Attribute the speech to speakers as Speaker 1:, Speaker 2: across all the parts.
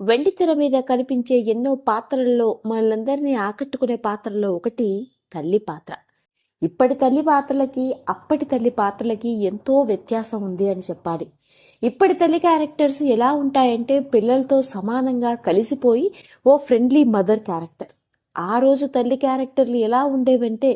Speaker 1: వెండితెర మీద కనిపించే ఎన్నో పాత్రల్లో మనందరినీ ఆకట్టుకునే పాత్రల్లో ఒకటి తల్లి పాత్ర. ఇప్పటి తల్లి పాత్రలకి అప్పటి తల్లి పాత్రలకి ఎంతో వ్యత్యాసం ఉంది అని చెప్పాలి. ఇప్పటి తల్లి క్యారెక్టర్స్ ఎలా ఉంటాయంటే పిల్లలతో సమానంగా కలిసిపోయి ఓ ఫ్రెండ్లీ మదర్ క్యారెక్టర్. ఆ రోజు తల్లి క్యారెక్టర్లు ఎలా ఉండేవంటే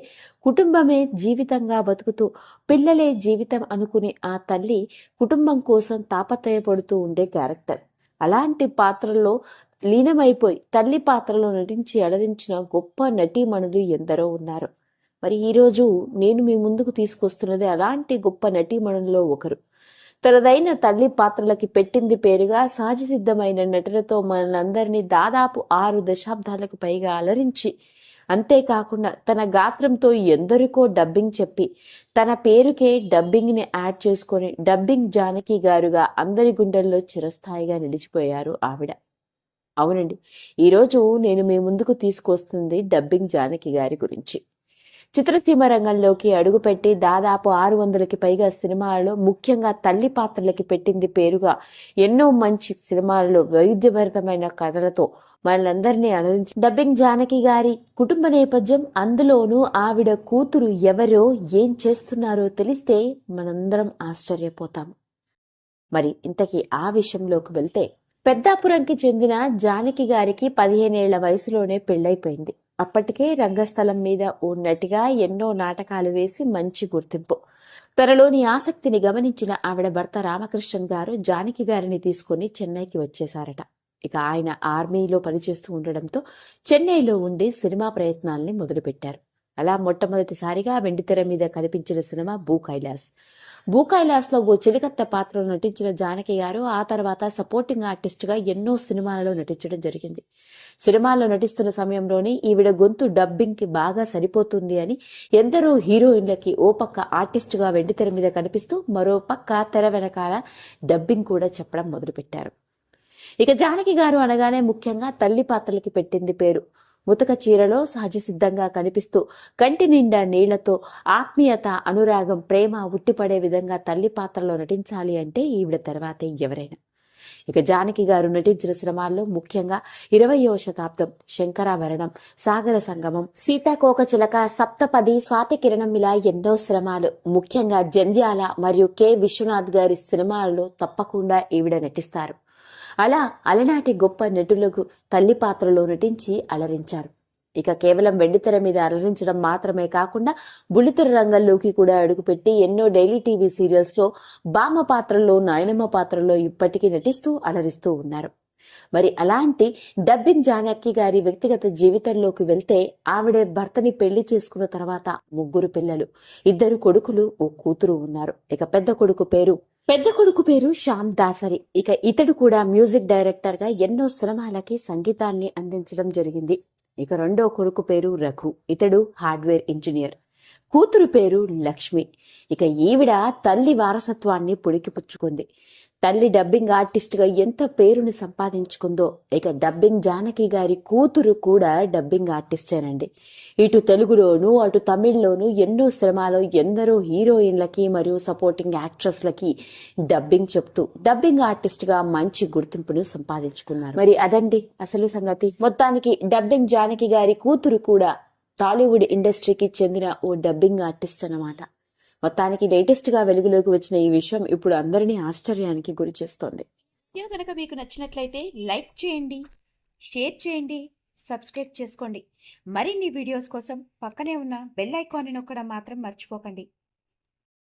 Speaker 1: కుటుంబమే జీవితంగా బతుకుతూ పిల్లలే జీవితం అనుకునే ఆ తల్లి కుటుంబం కోసం తాపత్రయపడుతూ ఉండే క్యారెక్టర్. అలాంటి పాత్రల్లో లీనమైపోయి తల్లి పాత్రలో నటించి అలరించిన గొప్ప నటీమణులు ఎందరో ఉన్నారు. మరి ఈరోజు నేను మీ ముందుకు తీసుకొస్తున్నది అలాంటి గొప్ప నటీమణుల్లో ఒకరు. తనదైన తల్లి పాత్రలకి పెట్టింది పేరుగా సహజ సిద్ధమైన నటనతో మనందరినీ దాదాపు ఆరు దశాబ్దాలకు పైగా అలరించి. అంతేకాకుండా తన గాత్రంతో ఎందరికో డబ్బింగ్ చెప్పి తన పేరుకే డబ్బింగ్ని యాడ్ చేసుకొని డబ్బింగ్ జానకి గారుగా అందరి గుండెల్లో చిరస్థాయిగా నిలిచిపోయారు ఆవిడ. అవునండి ఈరోజు నేను మీ ముందుకు తీసుకొస్తుంది డబ్బింగ్ జానకి గారి గురించి. చిత్రసీమ రంగంలోకి అడుగుపెట్టి దాదాపు ఆరు వందలకి పైగా సినిమాలలో ముఖ్యంగా తల్లి పాత్రలకి పెట్టింది పేరుగా ఎన్నో మంచి సినిమాలలో వైవిధ్యభరితమైన కథలతో మనలందరినీ అలరించి. డబ్బింగ్ జానకి గారి కుటుంబ నేపథ్యం అందులోనూ ఆవిడ కూతురు ఎవరో ఏం చేస్తున్నారో తెలిస్తే మనందరం ఆశ్చర్యపోతాం. మరి ఇంతకీ ఆ విషయంలోకి వెళ్తే పెద్దాపురంకి చెందిన జానకి గారికి పదిహేనేళ్ళ వయసులోనే పెళ్ళైపోయింది. అప్పటికే రంగస్థలం మీద ఓ నటిగా ఎన్నో నాటకాలు వేసి మంచి గుర్తింపు. తనలోని ఆసక్తిని గమనించిన ఆవిడ భర్త రామకృష్ణన్ గారు జానకి గారిని తీసుకుని చెన్నైకి వచ్చేశారట. ఇక ఆయన ఆర్మీలో పనిచేస్తూ ఉండడంతో చెన్నైలో ఉండి సినిమా ప్రయత్నాల్ని మొదలుపెట్టారు. అలా మొట్టమొదటిసారిగా వెండితెర మీద కనిపించిన సినిమా భూ కైలాస్. భూ కైలాస్లో ఓ చెలికత్త పాత్రలో నటించిన జానకి గారు ఆ తర్వాత సపోర్టింగ్ ఆర్టిస్ట్గా ఎన్నో సినిమాలలో నటించడం జరిగింది. సినిమాల్లో నటిస్తున్న సమయంలోనే ఈవిడ గొంతు డబ్బింగ్కి బాగా సరిపోతుంది అని ఎందరో హీరోయిన్లకి ఓ పక్క ఆర్టిస్టుగా వెండితెర మీద కనిపిస్తూ మరో పక్క తెర వెనకాల డబ్బింగ్ కూడా చెప్పడం మొదలుపెట్టారు. ఇక జానకి గారు అనగానే ముఖ్యంగా తల్లి పాత్రలకి పెట్టింది పేరు. ముతక చీరలో సహజ సిద్ధంగా కనిపిస్తూ కంటి నిండా నీళ్ళతో ఆత్మీయత అనురాగం ప్రేమ ఉట్టిపడే విధంగా తల్లి పాత్రలో నటించాలి అంటే ఈవిడ తర్వాతే ఎవరైనా. ఇక జానకి గారు నటించిన సినిమాల్లో ముఖ్యంగా ఇరవయో శతాబ్దం శంకరాభరణం సాగర సంగమం సీతాకోక చిలక సప్తపది స్వాతి కిరణం ఇలా ఎన్నో సినిమాలు. ముఖ్యంగా జంధ్యాల మరియు కె. విశ్వనాథ్ గారి సినిమాలలో తప్పకుండా ఈవిడ నటిస్తారు. అలా అలనాటి గొప్ప నటులకు తల్లి పాత్రలో నటించి అలరించారు. ఇక కేవలం వెండితెర మీద అలరించడం మాత్రమే కాకుండా బుల్లితెర రంగంలోకి కూడా అడుగుపెట్టి ఎన్నో డైలీ టీవీ సీరియల్స్లో బామ పాత్రల్లో నాయనమ్మ పాత్రలో ఇప్పటికీ నటిస్తూ అలరిస్తూ ఉన్నారు. మరి అలాంటి డబ్బింగ్ జానకి గారి వ్యక్తిగత జీవితంలోకి వెళ్తే ఆవిడ భర్తని పెళ్ళి చేసుకున్న తర్వాత ముగ్గురు పిల్లలు ఇద్దరు కొడుకులు ఓ కూతురు ఉన్నారు. ఇక పెద్ద కొడుకు పేరు పెద్ద కొడుకు పేరు శ్యామ్ దాసరి. ఇక ఇతడు కూడా మ్యూజిక్ డైరెక్టర్గా ఎన్నో సినిమాలకి సంగీతాన్ని అందించడం జరిగింది. ఇక రెండో కొడుకు పేరు రఘు ఇతడు హార్డ్వేర్ ఇంజనీర్. కూతురు పేరు లక్ష్మి. ఇక ఈవిడ తల్లి వారసత్వాన్ని పుడికిపుచ్చుకుంది తల్లి డబ్బింగ్ ఆర్టిస్ట్గా ఎంత పేరును సంపాదించుకుందో ఇక డబ్బింగ్ జానకి గారి కూతురు కూడా డబ్బింగ్ ఆర్టిస్టేనండి. ఇటు తెలుగులోను అటు తమిళ్ళోను ఎన్నో సినిమాలో ఎందరో హీరోయిన్లకి మరియు సపోర్టింగ్ యాక్ట్రెస్లకి డబ్బింగ్ చెప్తూ డబ్బింగ్ ఆర్టిస్ట్గా మంచి గుర్తింపును సంపాదించుకున్నారు. మరి అదండి అసలు సంగతి. మొత్తానికి డబ్బింగ్ జానకి గారి కూతురు కూడా టాలీవుడ్ ఇండస్ట్రీకి చెందిన ఓ డబ్బింగ్ ఆర్టిస్ట్ అన్నమాట మొత్తానికి లేటెస్ట్గా వెలుగులోకి వచ్చిన ఈ విషయం ఇప్పుడు అందరినీ ఆశ్చర్యానికి గురి చేస్తోంది.
Speaker 2: వీడియో కనుక మీకు నచ్చినట్లయితే లైక్ చేయండి షేర్ చేయండి సబ్స్క్రైబ్ చేసుకోండి. మరిన్ని వీడియోస్ కోసం పక్కనే ఉన్న బెల్ ఐకాన్ని నొక్కడం మాత్రం మర్చిపోకండి.